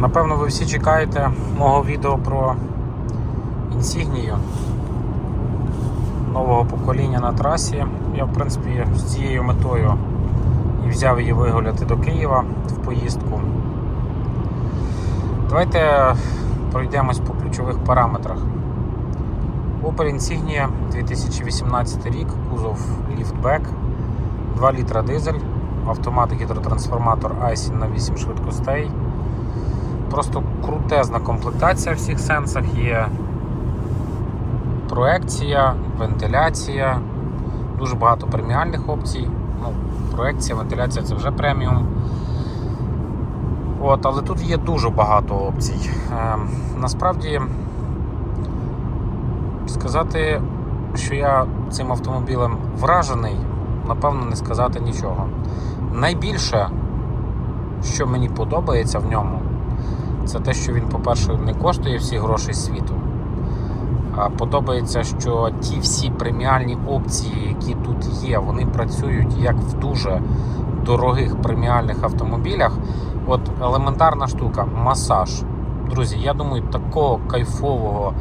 Напевно, ви всі чекаєте мого відео про інсігнію нового покоління на трасі. Я, в принципі, з цією метою і взяв її вигуляти до Києва в поїздку. Давайте пройдемось по ключових параметрах. Opel Insignia 2018 рік, кузов ліфтбек, 2 літра дизель, автомат гідротрансформатор Айсін на 8 швидкостей. Просто крутезна комплектація в всіх сенсах є. Проекція, вентиляція, дуже багато преміальних опцій. Ну, проекція, вентиляція це вже преміум. От, але тут є дуже багато опцій. Е, насправді, сказати, що я цим автомобілем вражений, напевно, не сказати нічого. Найбільше, що мені подобається в ньому, це те, що він, по-перше, не коштує всі гроші світу. А подобається, що ті всі преміальні опції, які тут є, вони працюють як в дуже дорогих преміальних автомобілях. От елементарна штука масаж. Друзі, я думаю, такого кайфового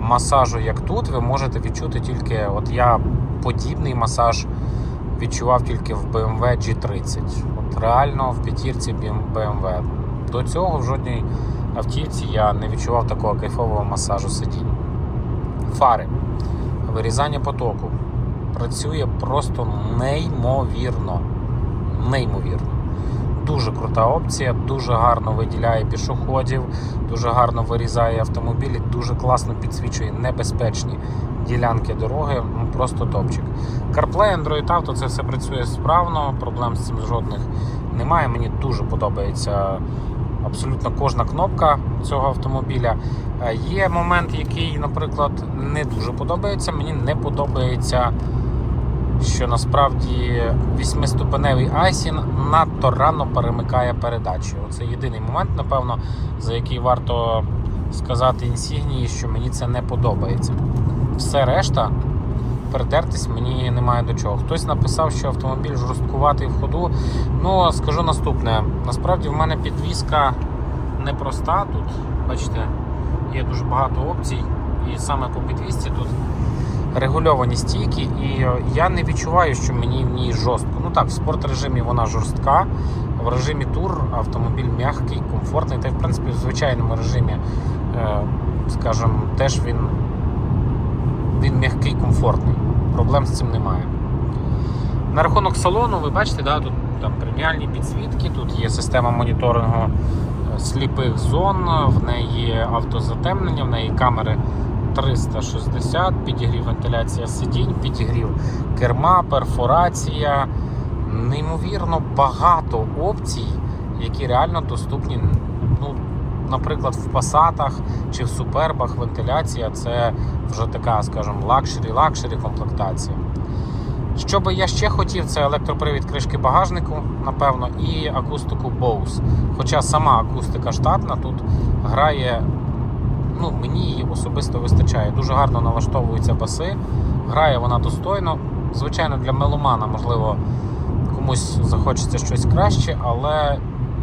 масажу, як тут, ви можете відчути тільки. От я подібний масаж відчував тільки в BMW G30. От реально в п'ятірці BMW. До цього в жодній автівці я не відчував такого кайфового масажу сидінь. Фари. Вирізання потоку. Працює просто неймовірно. Неймовірно. Дуже крута опція, дуже гарно виділяє пішоходів, дуже гарно вирізає автомобілі, дуже класно підсвічує небезпечні ділянки дороги. Ну, Просто топчик. CarPlay, Android Auto, це все працює справно, проблем з цим жодних немає. Мені дуже подобається абсолютно кожна кнопка цього автомобіля. Е, Є момент, який, наприклад, не дуже подобається. Мені не подобається, що насправді восьмиступеневий Айсін надто рано перемикає передачі. Оце єдиний момент, напевно, за який варто сказати інсігнії, що мені це не подобається. Все решта. Передертись мені немає до чого. Хтось написав, що автомобіль жорсткуватий в ходу. Ну, скажу наступне. Насправді в мене підвізка непроста тут. Бачите, є дуже багато опцій. І саме по підвісці тут регульовані стійки. І е, я не відчуваю, що мені в ній жорстко. Ну так, в спорт режимі вона жорстка. В режимі тур автомобіль м'який, комфортний. Та в принципі в звичайному режимі, е, скажімо, теж він він м'який, комфортний. Проблем з цим немає. На рахунок салону, ви бачите, да, тут там преміальні підсвітки, тут є система моніторингу е, сліпих зон, в неї є автозатемнення, в неї камери 360, підігрів вентиляція сидінь, підігрів керма, перфорація. Неймовірно багато опцій, які реально доступні. Ну, наприклад, в пасатах чи в супербах вентиляція це вже така, скажімо, лакшері-лакшері комплектація. Що би я ще хотів, це електропривід кришки багажнику, напевно, і акустику Bose. Хоча сама акустика штатна тут грає, ну, мені її особисто вистачає. Дуже гарно налаштовуються баси, грає вона достойно. Звичайно, для меломана, можливо, комусь захочеться щось краще, але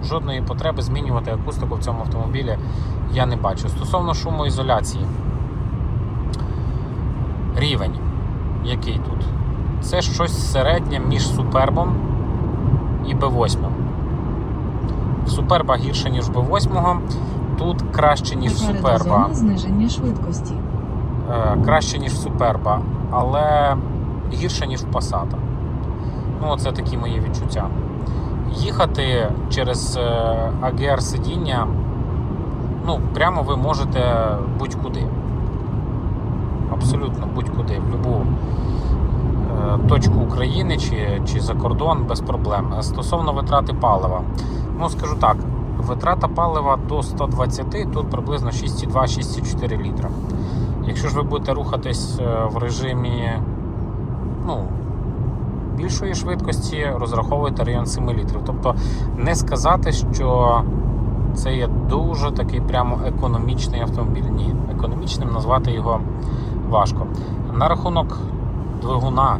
жодної потреби змінювати акустику в цьому автомобілі я не бачу. Стосовно шумоізоляції, рівень, який тут? Це щось середнє між супербом і Б8. Суперба гірше, ніж в Б8. Тут краще, ніж суперба. зниження швидкості. Е, краще, ніж суперба, але гірше, ніж в Passata. Ну, це такі мої відчуття. Їхати через е, АГР сидіння, ну, прямо ви можете будь-куди. Абсолютно будь-куди, в будь-яку е, точку України чи, чи за кордон без проблем. Е, Стосовно витрати палива, ну скажу так, витрата палива до 120, тут приблизно 6,2-6,4 літра. Якщо ж ви будете рухатись в режимі ну, більшої швидкості, розраховуйте район 7 літрів. Тобто не сказати, що це є дуже такий прямо економічний автомобіль. Ні, економічним назвати його важко. На рахунок двигуна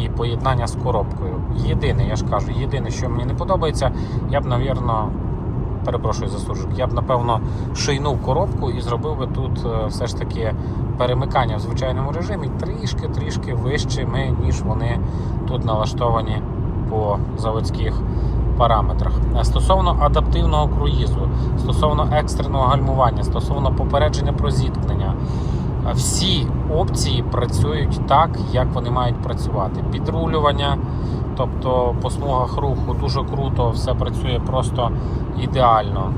і поєднання з коробкою. Єдине, я ж кажу, єдине, що мені не подобається, я б, навірно, перепрошую за суржик, я б напевно шийнув коробку і зробив би тут е, все ж таки перемикання в звичайному режимі трішки-трішки вищими, ніж вони тут налаштовані по заводських параметрах. Е, Стосовно адаптивного круїзу, стосовно екстреного гальмування, стосовно попередження про зіткнення, е, всі опції працюють так, як вони мають працювати. Підрулювання, тобто по смугах руху дуже круто, все працює просто ідеально.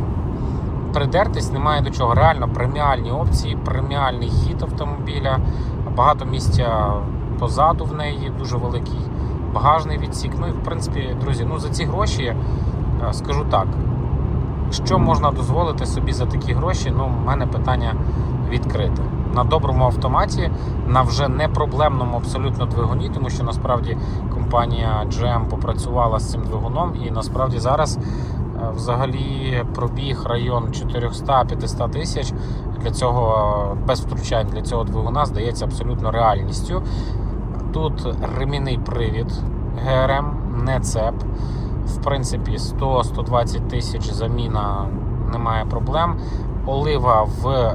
Придертись немає до чого. Реально преміальні опції, преміальний хід автомобіля, багато місця позаду в неї, дуже великий багажний відсік. Ну і в принципі, друзі, ну за ці гроші е, скажу так. Що можна дозволити собі за такі гроші? Ну, в мене питання відкрите. На доброму автоматі, на вже не проблемному абсолютно двигуні, тому що насправді компанія GM попрацювала з цим двигуном, і насправді зараз е, взагалі пробіг район 400-500 тисяч для цього е, без втручань для цього двигуна здається абсолютно реальністю. Тут ремінний привід ГРМ, не цеп. В принципі, 100-120 тисяч заміна немає проблем. Олива в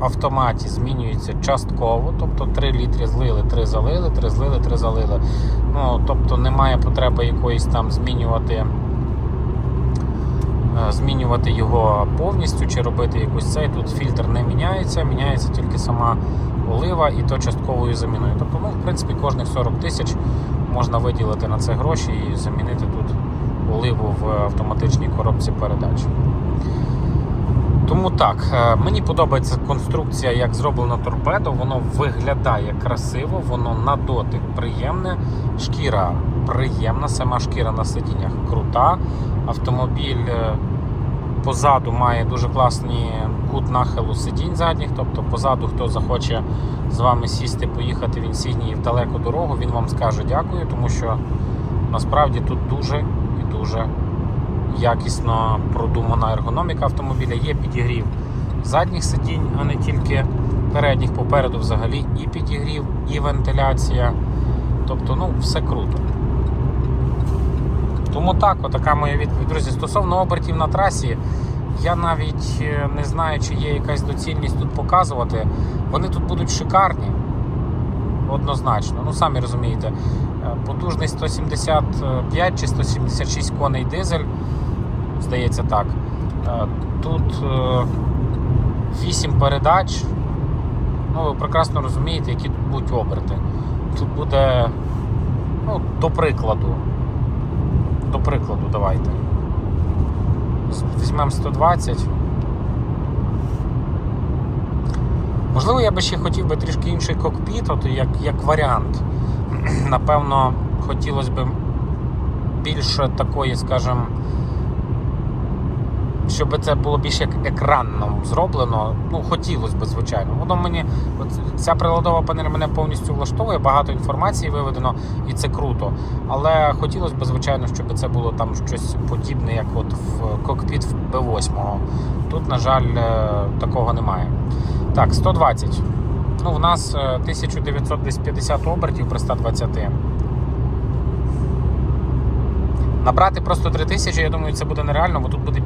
автоматі змінюється частково, тобто 3 літри злили, 3 залили, 3 злили, 3 залили. Ну, тобто немає потреби якоїсь там змінювати, е, змінювати його повністю чи робити якусь цей. Тут фільтр не міняється, міняється тільки сама олива і то частковою заміною. Тобто, ну, в принципі, кожних 40 тисяч можна виділити на це гроші і замінити тут оливу в автоматичній коробці передач. Тому так, е, мені подобається конструкція, як зроблено торпедо. Воно виглядає красиво, воно на дотик приємне. Шкіра приємна, сама шкіра на сидіннях крута. Автомобіль е, позаду має дуже класний кут нахилу сидінь задніх. Тобто позаду, хто захоче з вами сісти, поїхати в інсігнії в далеку дорогу, він вам скаже дякую, тому що насправді тут дуже і дуже якісно продумана ергономіка автомобіля. Є підігрів задніх сидінь, а не тільки передніх. Попереду взагалі і підігрів, і вентиляція. Тобто, ну, все круто. Тому так, отака моя відповідь. Друзі, стосовно обертів на трасі, я навіть е, не знаю, чи є якась доцільність тут показувати. Вони тут будуть шикарні. Однозначно. Ну, самі розумієте, е, потужний 175 чи 176 коней дизель, здається так. Е, Тут 8 передач. Ну, ви прекрасно розумієте, які тут будуть оберти. Тут буде, ну, до прикладу. До прикладу, давайте. Візьмемо 120. Можливо, я би ще хотів би трішки інший кокпіт, от як, як варіант. Напевно, хотілося б більше такої, скажімо, щоб це було більш як екранно зроблено. Ну, хотілося б, звичайно. Воно мені, от ця приладова панель мене повністю влаштовує, багато інформації виведено, і це круто. Але хотілося б, звичайно, щоб це було там щось подібне, як от в кокпіт в Б8. Тут, на жаль, е, такого немає. Так, 120. Ну, в нас е, 1950 обертів при 120. Набрати просто 3000, я думаю, це буде нереально, бо тут буде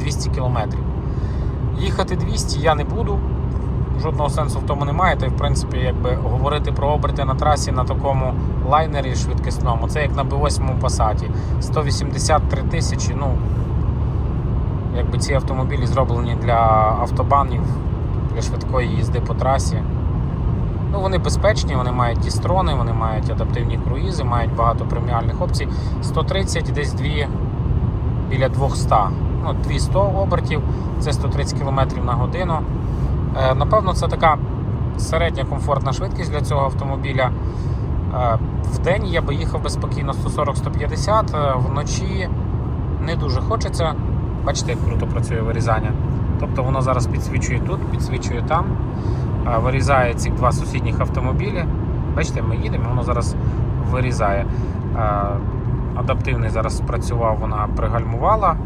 200 кілометрів. Їхати 200 я не буду. Жодного сенсу в тому немає. Та й в принципі, якби говорити про оберти на трасі на такому лайнері швидкісному, це як на B8 Passat. 183 тисячі. Ну, якби ці автомобілі зроблені для автобанів, для швидкої їзди по трасі. Ну, вони безпечні, вони мають дістрони, вони мають адаптивні круїзи, мають багато преміальних опцій. 130 десь 2 біля 200. Ну, 200 обертів, це 130 км на годину. Е, напевно, це така середня комфортна швидкість для цього автомобіля. Е, в день я би їхав би спокійно 140-150, е, вночі не дуже хочеться. Бачите, як круто працює вирізання. Тобто воно зараз підсвічує тут, підсвічує там, вирізає ці два сусідніх автомобілі. Бачите, ми їдемо, воно зараз вирізає. Адаптивний зараз спрацював, вона пригальмувала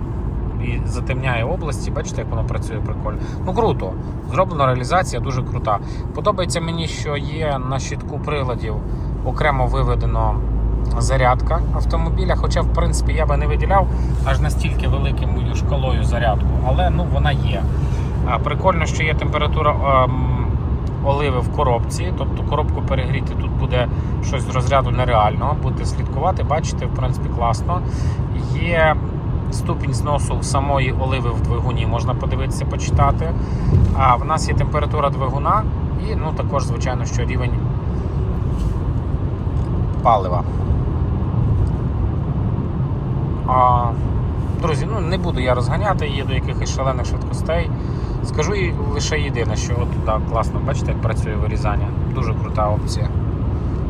і затемняє області. Бачите, як воно працює прикольно. Ну круто. Зроблена реалізація дуже крута. Подобається мені, що є на щитку приладів окремо виведено зарядка автомобіля. Хоча, в принципі, я би не виділяв аж настільки великою шкалою зарядку, але ну, вона є. Прикольно, що є температура ем, оливи в коробці, тобто коробку перегріти тут буде щось з розряду нереального. Будете слідкувати, бачите, в принципі, класно. Є ступінь зносу самої оливи в двигуні, можна подивитися, почитати. А в нас є температура двигуна і ну, також, звичайно, що рівень палива. А, друзі, ну не буду я розганяти її до якихось шалених швидкостей. Скажу їй лише єдине, що от так класно, бачите, як працює вирізання. Дуже крута опція.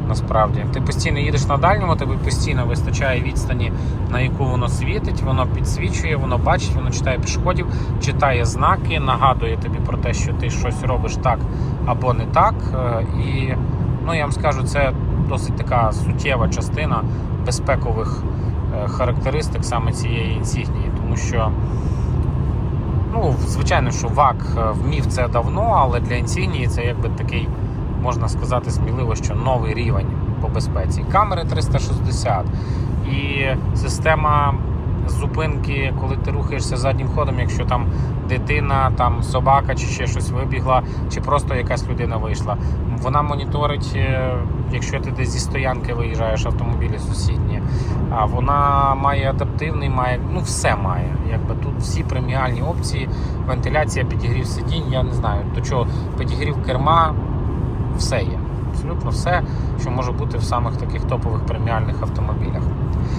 Насправді. Ти постійно їдеш на дальньому, тобі постійно вистачає відстані, на яку воно світить, воно підсвічує, воно бачить, воно читає пішоходів, читає знаки, нагадує тобі про те, що ти щось робиш так або не так. Е, І ну, я вам скажу, це досить така суттєва частина безпекових е, характеристик саме цієї інсігнії, тому що. Ну, звичайно, що ВАК е, вмів це давно, але для інсігнії це якби такий, можна сказати, сміливо, що новий рівень по безпеці. Камери 360 і система зупинки, коли ти рухаєшся заднім ходом, якщо там дитина, там собака чи ще щось вибігла, чи просто якась людина вийшла. Вона моніторить, е, якщо ти десь зі стоянки виїжджаєш автомобілі сусідні. А вона має адаптивний, має, ну все має. Якби тут всі преміальні опції, вентиляція, підігрів сидінь, я не знаю до чого підігрів керма, все є. Абсолютно все, що може бути в самих таких топових преміальних автомобілях.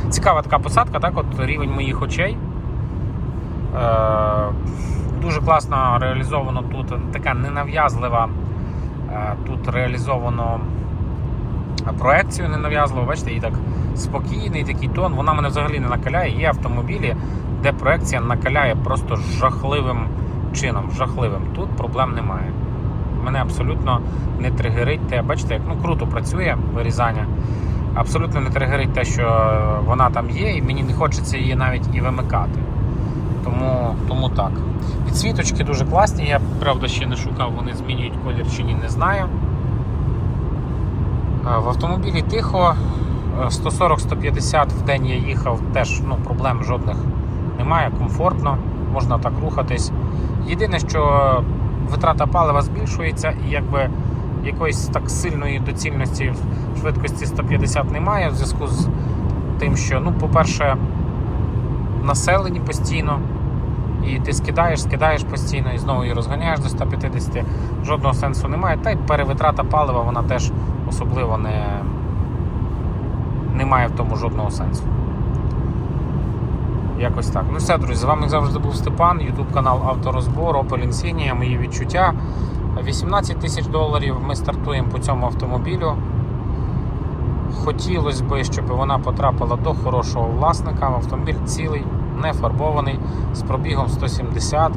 Цікава така посадка, так, от рівень моїх очей. Е, дуже класно реалізовано тут така ненав'язлива. Е, тут реалізовано проекцію ненав'язливо, бачите, і так спокійний такий тон. Вона мене взагалі не накаляє. Є автомобілі, де проекція накаляє просто жахливим чином. Жахливим. Тут проблем немає. Мене абсолютно не тригерить те, бачите, як ну, круто працює вирізання. Абсолютно не тригерить те, що вона там є, і мені не хочеться її навіть і вимикати. Тому, тому так. Підсвіточки дуже класні. Я правда ще не шукав, вони змінюють колір чи ні, не знаю. Е, В автомобілі тихо. Е, 140-150 в день я їхав, теж ну, проблем жодних немає, комфортно, можна так рухатись. Єдине, що витрата палива збільшується і якби якоїсь так сильної доцільності в швидкості 150 немає в зв'язку з тим, що, ну, по-перше, населені постійно. І ти скидаєш, скидаєш постійно і знову її розганяєш до 150, жодного сенсу немає. Та й перевитрата палива вона теж особливо не, не має в тому жодного сенсу. Якось так. Ну все, друзі, з вами завжди був Степан, YouTube канал Авторозбор, Opel Insignia, мої відчуття. 18 тисяч доларів ми стартуємо по цьому автомобілю. Хотілося б, щоб вона потрапила до хорошого власника. Автомобіль цілий, не фарбований, з пробігом 170.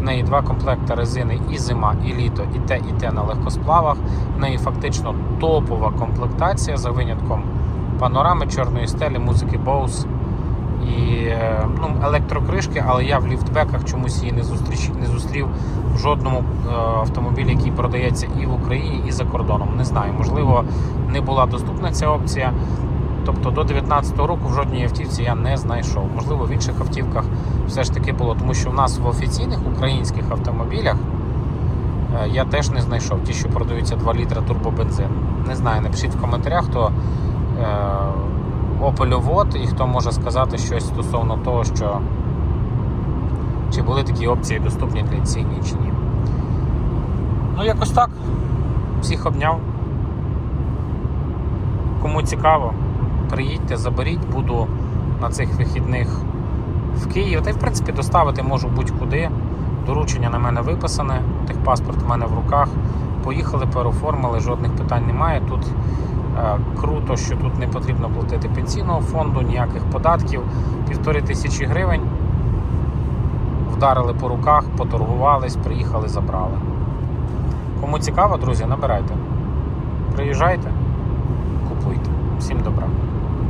В неї два комплекти резини і зима, і літо, і те, і те на легкосплавах. В неї фактично топова комплектація за винятком панорами, чорної стелі, музики Bose і е, ну, електрокришки, але я в ліфтбеках чомусь її не зустріч, не зустрів в жодному е, автомобілі, який продається і в Україні, і за кордоном. Не знаю, можливо, не була доступна ця опція. Тобто до 2019 року в жодній автівці я не знайшов. Можливо, в інших автівках все ж таки було, тому що в нас в офіційних українських автомобілях е, я теж не знайшов ті, що продаються 2 літра турбобензин. Не знаю, напишіть в коментарях, хто е, опельовод і хто може сказати щось стосовно того, що чи були такі опції доступні для інсігнії чи ні. Ну, якось так. Всіх обняв. Кому цікаво, приїдьте, заберіть, буду на цих вихідних в Київ. Та й в принципі доставити можу будь-куди. Доручення на мене виписане, техпаспорт в мене в руках. Поїхали, переоформили, жодних питань немає. Тут круто, що тут не потрібно платити пенсійного фонду, ніяких податків. Півтори тисячі гривень. Вдарили по руках, поторгувались, приїхали, забрали. Кому цікаво, друзі, набирайте. Приїжджайте, купуйте. Всім добра.